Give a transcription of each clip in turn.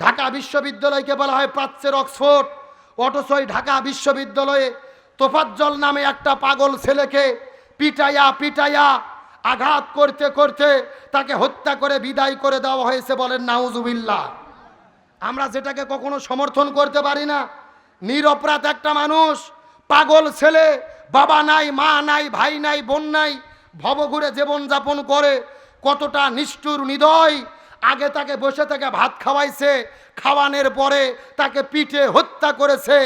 ঢাকা বিশ্ববিদ্যালয়কে বলা হয় প্রাচ্যের অক্সফোর্ড। অথচ ঢাকা বিশ্ববিদ্যালয়ে তোফাজ্জল নামে একটা পাগল ছেলেকে পিটাইয়া পিটাইয়া আঘাত করতে করতে তাকে হত্যা করে বিদায় করে দেওয়া হয়েছে বলেন নাউজুবিল্লাহ। আমরা যেটাকে কখনো সমর্থন করতে পারি না। নিরপরাধ একটা মানুষ, পাগল ছেলে, বাবা নাই, মা নাই, ভাই নাই, বোন নাই, ভবঘুরে জীবনযাপন করে কতটা নিষ্ঠুর নিদয় আগে তাকে বসে থেকে ভাত খাওয়াইছে, খাওয়ানোর পরে তাকে পিঠে হত্যা করেছে।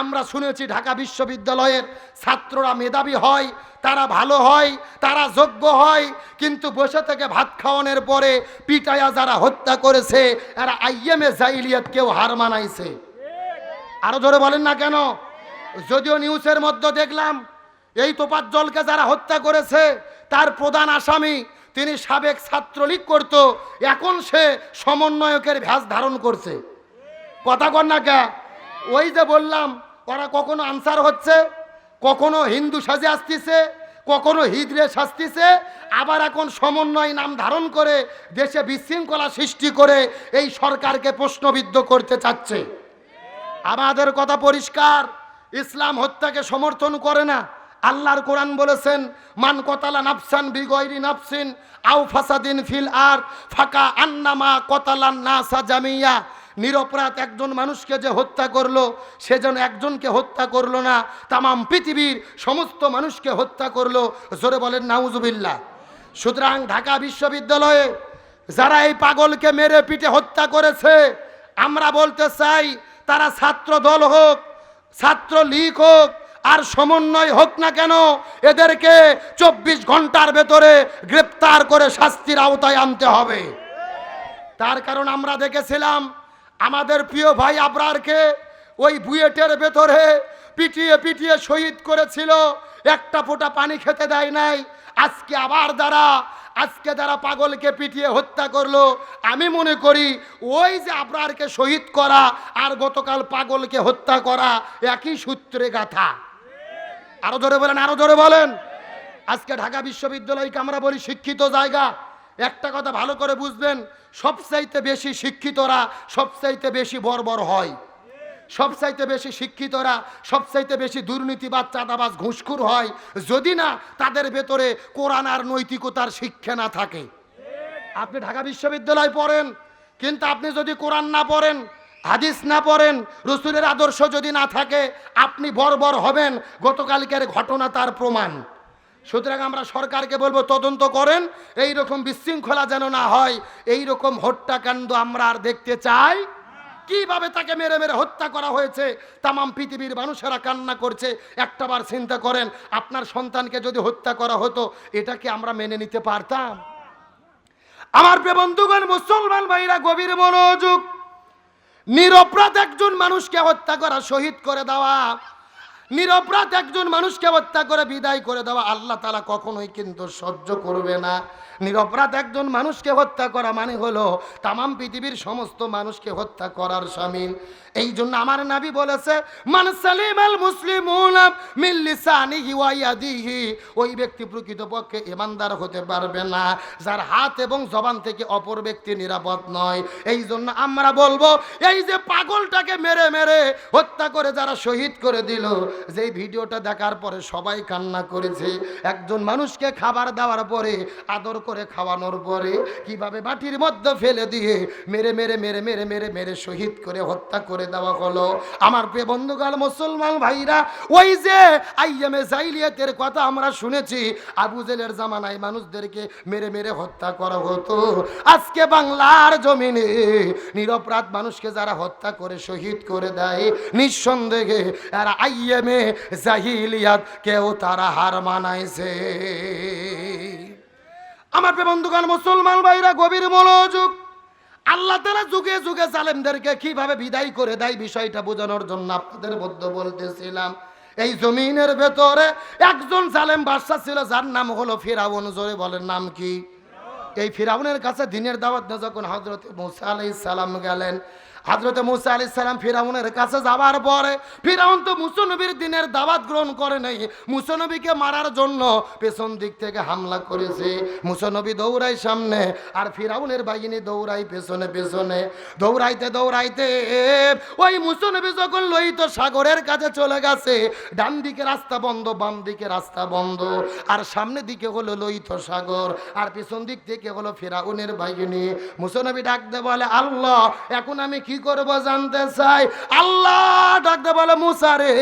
আমরা শুনেছি ঢাকা বিশ্ববিদ্যালয়ের ছাত্ররা মেধাবী হয়, তারা ভালো হয়, তারা যোগ্য হয়, কিন্তু বসে থেকে ভাত খাওয়ানোর পরে পিটায়া যারা হত্যা করেছে, এরা আইএমএ জাইলিয়াত কেউ হার মানাইছে। আরও ধরে বলেন না কেন? যদিও নিউজের মধ্যে দেখলাম, এই তোপাজ্জলকে যারা হত্যা করেছে, তার প্রধান আসামি তিনি সাবেক ছাত্রলীগ করত, এখন সে সমন্বয়কের ভ্যাস ধারণ করছে। কথা কর না কে? ওই যে বললাম, ওরা কখনো আনসার হচ্ছে, কখনো হিন্দু সাজে আসতেছে, কখনো হিদরে সাজতেছে, আবার এখন সমন্বয় নাম ধারণ করে দেশে বিশৃঙ্খলা সৃষ্টি করে এই সরকারকে প্রশ্নবিদ্ধ করতে চাচ্ছে। আমাদের কথা পরিষ্কার, ইসলাম হত্যাকে সমর্থন করে না। আল্লাহর কোরআন বলেছেন, মান কতালা নাফসান বিগয়রি নাফসিন আও ফাসাদিন ফিল আর, ফাকা আন্নামা কতালান নাসা জামিয়া। নিরপরাধ একজন মানুষকে যে হত্যা করল, সে যেন একজনকে হত্যা করল না, তামাম পৃথিবীর সমস্ত মানুষকে হত্যা করল। জোরে বলেন, নাউজুবিল্লাহ। সুতরাং ঢাকা বিশ্ববিদ্যালয়ে যারা এই পাগলকে মেরে পিটে হত্যা করেছে, আমরা বলতে চাই, তারা ছাত্র দল হোক ছাত্র লীগ হোক আর সমন্বয় হোক না কেন, এদেরকে চব্বিশ ঘণ্টার ভেতরে গ্রেপ্তার করে শাস্তির আওতায় আনতে হবে। তার কারণ আমরা দেখেছিলাম, আমাদের প্রিয় ভাই আবরারকে ওই বুয়েটের ভেতরে পিটিয়ে পিটিয়ে শহীদ করেছিল, একটা ফোঁটা পানি খেতে দেয় নাই, আজকে আবার যারা, আজকে যারা পাগলকে পিটিয়ে হত্যা করল, আমি মনে করি ওই যে আবরারকে শহীদ করা আর গতকাল পাগলকে হত্যা করা একই সূত্রে গাথা। আরও জোরে বলেন, আরও জোরে বলেন। আজকে ঢাকা বিশ্ববিদ্যালয়কে আমরা বলি শিক্ষিত জায়গা। একটা কথা ভালো করে বুঝবেন, সবচাইতে বেশি শিক্ষিতরা সবচাইতে বেশি বর্বর হয়। সবচাইতে বেশি শিক্ষিতরা সবচাইতে বেশি দুর্নীতিবাদ, চাঁদাবাজ, ঘুষখুর হয়। যদি না, তাদের ভেতরে কোরআন আর নৈতিকতার শিক্ষা না থাকে। আপনি ঢাকা বিশ্ববিদ্যালয় পড়েন, কিন্তু আপনি যদি কোরআন না পড়েন হাদিস না পড়েন, রসুলের আদর্শ যদি না থাকে, আপনি বর্বর হবেন। গতকালকের ঘটনা তার প্রমাণ। সুতরাং আমরা সরকারকে বলব, তদন্ত করেন এই রকম বিশৃঙ্খলা যেন না হয় এই রকম হত্যাকাণ্ড আমরা আর দেখতে চাই। কীভাবে তাকে মেরে মেরে হত্যা করা হয়েছে? তামাম পৃথিবীর মানুষেরা কান্না করছে। একটাবার চিন্তা করেন, আপনার সন্তানকে যদি হত্যা করা হতো, এটা কি আমরা মেনে নিতে পারতাম? আমার বন্ধুগণ, মুসলমান ভাইরা, গভীর মনোযোগ নিরপরাধ একজন মানুষকে হত্যা করা শহীদ করে দেওয়া, নিরপরাধ একজন মানুষকে হত্যা করে বিদায় করে দেওয়া, আল্লাহ তালা কখনোই কিন্তু সহ্য করবে না। নিরপরাধ একজন মানুষকে হত্যা করা মানে হলো তামাম পৃথিবীর সমস্ত মানুষকে হত্যা করার সামিল এই জন্য আমার নাবি বলেছে, মান সালিম আল মুসলিম ওই ব্যক্তি প্রকৃতপক্ষে ইমানদার হতে পারবে না, যার হাত এবং জবান থেকে অপর ব্যক্তি নিরাপদ নয়। এই জন্য আমরা বলব, এই যে পাগলটাকে মেরে মেরে হত্যা করে যারা শহীদ করে দিল, যেই ভিডিওটা দেখার পরে সবাই কান্না করেছে। একজন মানুষকে খাবার দেওয়ার পরে আদর করে খাওয়ানোর পরে কীভাবে মাটির মধ্যে ফেলে দিয়ে মেরে মেরে মেরে মেরে মেরে মেরে শহীদ করে হত্যা করে দেওয়া হলো। আমার প্রিয় বন্ধুগাল মুসলমান ভাইরা, ওই যে আইএমএ জাইলিয়াতের কথা আমরা শুনেছি, আবু জেলের জামানায় মানুষদেরকে মেরে মেরে হত্যা করা হতো। আজকে বাংলার জমিনে নিরপরাধ মানুষকে যারা হত্যা করে শহীদ করে দেয়, নিঃসন্দেহে এরা আইএমএ জাহিলিয়াত কেউ তারা হার মানাইছে। আমার বন্ধুগণ, মুসলমান ভাইরা, গভীর মনোযোগ। আল্লাহ তারা যুগে যুগে জালেমদেরকে কীভাবে বিদায় করে দেয় বিষয়টা বোঝানোর জন্য আপনাদের বদ্ধ বলতেছিলাম। এই জমিনের ভেতরে একজন জালেম বাদশা ছিল, যার নাম হলো ফিরাউন। জোরে বলেন, নাম কি? এই ফিরাউনের কাছে দিনের দাওয়াত যখন হজরত মুসা আলাই সালাম গেলেন হাজরতে মুসা আলি সালাম ফিরাউনের কাছে যাবার পরে ফিরাউন তো মুসনবীর দিনের দাওয়াত গ্রহণ করে নেই। মুসনবীকে মারার জন্য পেছন দিক থেকে হামলা করেছে। মুসনবী দৌড়াই সামনে আর ফিরাউনের বাহিনী দৌড়াই পেছনে পেছনে। দৌড়াইতে দৌড়াইতে ওই মুসনবী যখন লোহিত সাগরের কাছে চলে গেছে, ডান দিকে রাস্তা বন্ধ, বাম দিকে রাস্তা বন্ধ। আর সামনে দিকে হলো লোহিত সাগর, আর পেছন দিক থেকে হলো ফিরাউনের বাহিনী। মুসনবী ডাকতে বলে, আল্লাহ, এখন আমি কি করব জানতে চাই। আল্লাহ ডাকতে বলে মুসারে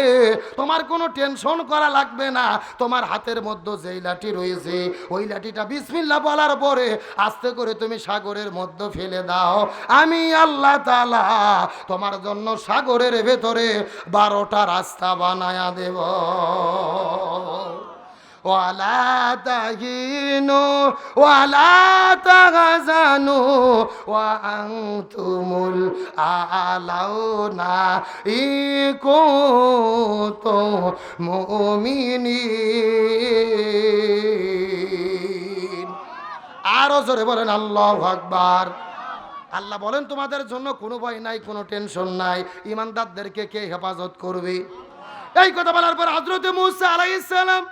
তোমার কোনো টেনশন করা লাগবে না। তোমার হাতের মধ্যে যেই লাঠি রয়েছে, ওই লাঠিটা বিসমিল্লা বলার পরে আস্তে করে তুমি সাগরের মধ্যে ফেলে দাও। আমি আল্লাহ তালা তোমার জন্য সাগরের ভেতরে বারোটা রাস্তা বানায়া দেব। ওয়ালা ওয়ালা আরও জোরে বলেন, আল্লাহু আকবার। আল্লাহ বলেন, তোমাদের জন্য কোনো ভয় নাই, কোনো টেনশন নাই। ইমানদারদেরকে কে হেফাজত করবে? এই কথা বলার পর হজরতে মুসা আলাইসালাম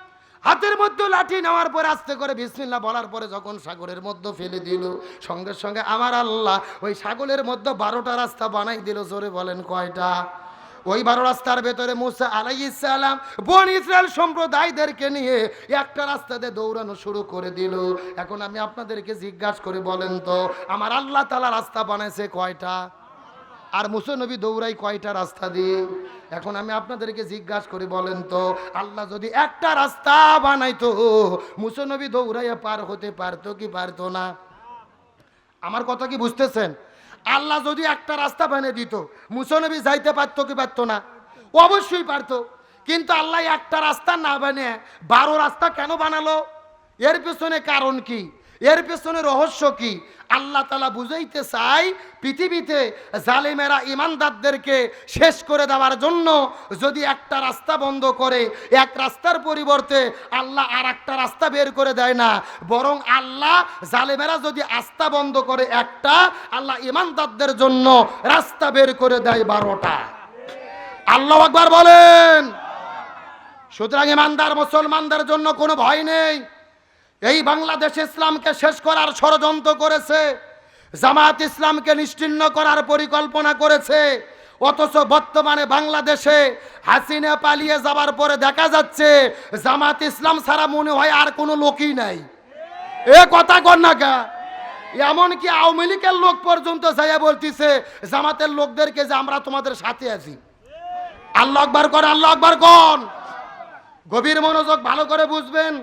হাতের মধ্যে লাঠি নেওয়ার পরে আস্তে করে বিসমিল্লা বলার পরে যখন সাগরের মধ্যে ফেলে দিল, সঙ্গে সঙ্গে আমার আল্লাহ ওই সাগরের মধ্যে বারোটা রাস্তা বানাই দিল, জোরে বলেন কয়টা? ওই বারো রাস্তার ভেতরে মুসা আলাইসালাম বন ইসরায়েল সম্প্রদায়দেরকে নিয়ে একটা রাস্তাতে দৌড়ানো শুরু করে দিল। এখন আমি আপনাদেরকে জিজ্ঞাসা করে, বলেন তো, আমার আল্লাহ তালা রাস্তা বানাইছে কয়টা? আর মুসনবী দৌড়াই কয়টা রাস্তা দিয়ে? এখন আমি আপনাদেরকে জিজ্ঞাসা করি, বলেন তো, আল্লাহ যদি একটা রাস্তা বানাইতো মুসনবী দৌড়াইয়া পার হতে পারতো কি পারতো না? আমার কথা কি বুঝতেছেন? আল্লাহ যদি একটা রাস্তা বানিয়ে দিত মুসনবী যাইতে পারতো কি পারতো না? অবশ্যই পারতো। কিন্তু আল্লাহ একটা রাস্তা না বানিয়ে বারো রাস্তা কেন বানালো? এর পেছনে কারণ কি? এর পেছনে রহস্য কি? আল্লাহ তালা বুঝাইতে চাই, পৃথিবীতে জালিমেরা ইমানদারদেরকে শেষ করে দেওয়ার জন্য যদি একটা রাস্তা বন্ধ করে, এক রাস্তার পরিবর্তে আল্লাহ আর একটা রাস্তা বের করে দেয় না, বরং আল্লাহ জালেমেরা যদি আস্থা বন্ধ করে একটা, আল্লাহ ইমানদারদের জন্য রাস্তা বের করে দেয় বারোটা। আল্লাহ একবার বলেন। সুতরাং ইমানদার মুসলমানদের জন্য কোনো ভয় নেই। এই বাংলাদেশ ইসলামকে শেষ করার ষড়যন্ত্র করেছে জামাত ইসলামকে নিশ্চিহ্ন করার পরিকল্পনা করেছে, অথচ বর্তমানে বাংলাদেশে হাসিনা পালিয়ে যাবার পরে দেখা যাচ্ছে জামাত ইসলাম ছাড়া মনে হয় আর কোনো লোকই নাই। এ কথা কর না কা এমনকি আওয়ামী লীগের লোক পর্যন্ত যাইয়া বলতিছে, জামাতের লোকদেরকে যে আমরা তোমাদের সাথে আছি। আল্লাহ আকবার কর, আল্লাহ আকবার কন গভীর মনোযোগ ভালো করে বুঝবেন।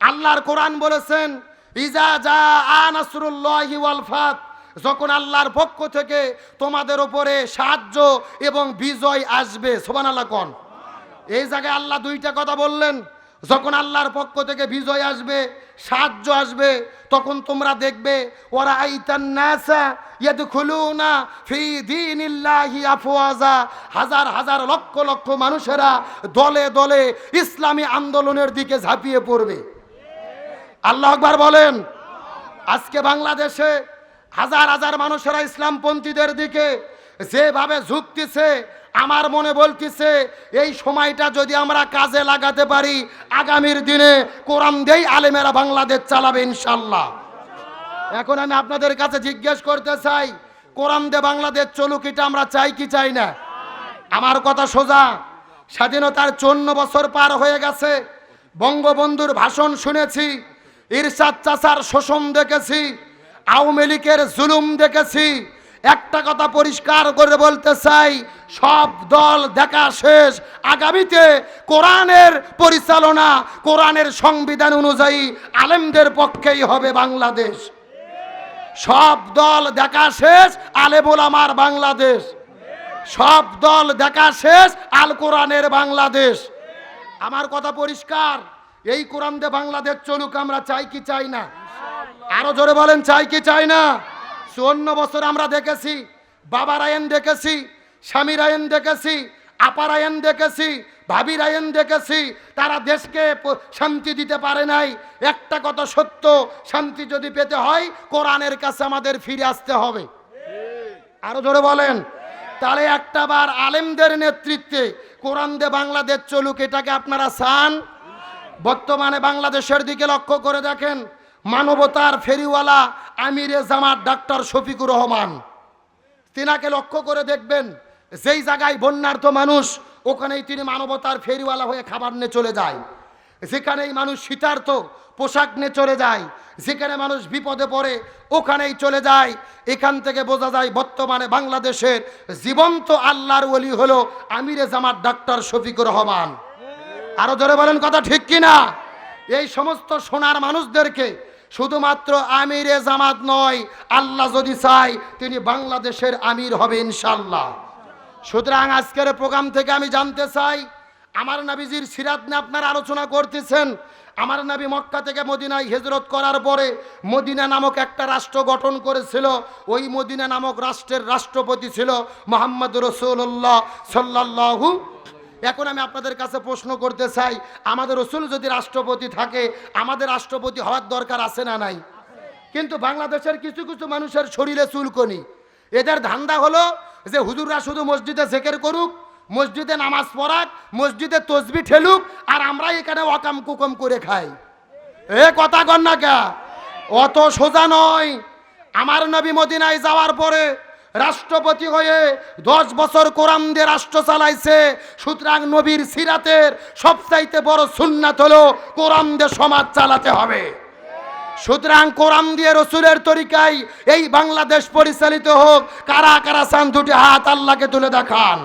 আল্লাহর কোরআন বলেছেন, ইজা যা আনাসরুল্লাহি যখন আল্লাহর পক্ষ থেকে তোমাদের উপরে সাহায্য এবং বিজয় আসবে সোবান আল্লাহ কন। এই জায়গায় আল্লাহ দুইটা কথা বললেন, যখন আল্লাহর পক্ষ থেকে বিজয় আসবে, সাহায্য আসবে, তখন তোমরা দেখবে ওরা আইতান নাসা ইয়াদখুলুনা ফি দীনিল্লাহি আফওয়াজা হাজার হাজার লক্ষ লক্ষ মানুষেরা দলে দলে ইসলামী আন্দোলনের দিকে ঝাঁপিয়ে পড়বে। আল্লাহ আকবার বলেন। আজকে বাংলাদেশে হাজার হাজার মানুষেরা ইসলামপন্থীদের দিকে যেভাবে ঝুঁকতেছে, আমার মনে বলতেছে, এই সময়টা যদি আমরা কাজে লাগাতে পারি, আগামীর দিনে কোরআন দেই আলেমেরা বাংলাদেশ চালাবে ইনশাল্লাহ এখন আমি আপনাদের কাছে জিজ্ঞেস করতে চাই, কোরআন দে বাংলাদেশ চলুক, এটা আমরা চাই কি চাই না? আমার কথা সোজা, স্বাধীনতার চন্ন বছর পার হয়ে গেছে, বঙ্গবন্ধুর ভাষণ শুনেছি ইরশাদ চাচার শোষণ দেখেছি, আওয়ামী লীগের জুলুম দেখেছি। একটা কথা পরিষ্কার করে বলতে চাই, সব দল দেখা শেষ। আগামীতে কোরআনের পরিচালনা, কোরআনের সংবিধান অনুযায়ী আলেমদের পক্ষেই হবে বাংলাদেশ। সব দল দেখা শেষ আলেবুল আমার বাংলাদেশ। সব দল দেখা শেষ, আল কোরআনের বাংলাদেশ। আমার কথা পরিষ্কার? এই কোরআন দিয়ে বাংলাদেশ চলুক, আমরা চাই কি চাই না? আরও জোরে বলেন, চাই কি চাই না? চুয়ান্ন বছর আমরা দেখেছি বাবার আইন দেখেছি স্বামীর আইন দেখেছি আপার আইন দেখেছি ভাবির আইন দেখেছি, তারা দেশকে শান্তি দিতে পারে নাই। একটা কথা সত্য, শান্তি যদি পেতে হয়, কোরআনের কাছে আমাদের ফিরে আসতে হবে। আরও জোরে বলেন, তাহলে একটা বার আলেমদের নেতৃত্বে কোরআন দে বাংলাদেশ চলুক, এটাকে আপনারা চান? বর্তমানে বাংলাদেশের দিকে লক্ষ্য করে দেখেন, মানবতার ফেরিওয়ালা আমিরে জামাত ডাক্তার শফিকুর রহমান। তিনাকে লক্ষ্য করে দেখবেন, যেই জায়গায় বন্যার্থ মানুষ, ওখানেই তিনি মানবতার ফেরিওয়ালা হয়ে খাবার নিয়ে চলে যায়। যেখানেই মানুষ শীতার্থ, পোশাক নিয়ে চলে যায়, যেখানে মানুষ বিপদে পড়ে, ওখানেই চলে যায়। এখান থেকে বোঝা যায়, বর্তমানে বাংলাদেশের জীবন্ত আল্লাহর ওলি হলো আমিরে জামাত ডাক্তার শফিকুর রহমান। আরও জোরে বলেন কথা ঠিক কিনা? এই সমস্ত সোনার মানুষদেরকে শুধুমাত্র আমিরে জামাত নয়, আল্লাহ যদি চাই তিনি বাংলাদেশের আমির হবে ইনশাল্লাহ সুতরাং আজকের প্রোগ্রাম থেকে আমি জানতে চাই, আমার নাবিজির সিরাত নিয়ে আপনারা আলোচনা করতেছেন। আমার নাবি মক্কা থেকে মদিনায় হেজরত করার পরে মদিনা নামক একটা রাষ্ট্র গঠন করেছিল। ওই মদিনা নামক রাষ্ট্রের রাষ্ট্রপতি ছিল মোহাম্মদ রসুল্লাহ সাল্লাহু এখন আমি আপনাদের কাছে প্রশ্ন করতে চাই, আমাদের রসুল যদি রাষ্ট্রপতি থাকে, আমাদের রাষ্ট্রপতি হওয়ার দরকার আছে না নাই? কিন্তু বাংলাদেশের কিছু কিছু মানুষের শরীরে চুলকনি। এদের ধান্দা হলো যে হুজুররা শুধু মসজিদে জেকের করুক, মসজিদে নামাজ পড়াক, মসজিদে তসবি ঠেলুক, আর আমরা এখানে অকাম কুকম করে খাই। এ কথা কর না কে? অত সোজা নয়। আমার নবী মদিনায় যাওয়ার পরে রাষ্ট্রপতি হয়ে দশ বছর কোরআন দিয়ে রাষ্ট্র চালাইছে, সুতরাং নবীর সিরাতের সবচাইতে বড় সুন্নাত হলো কোরআন দিয়ে সমাজ চালাতে হবে। সুতরাং কোরআন দিয়ে রসুলের তরিকায় এই বাংলাদেশ পরিচালিত হোক, কারা কারা চান দুটি হাত আল্লাহকে তুলে দেখান।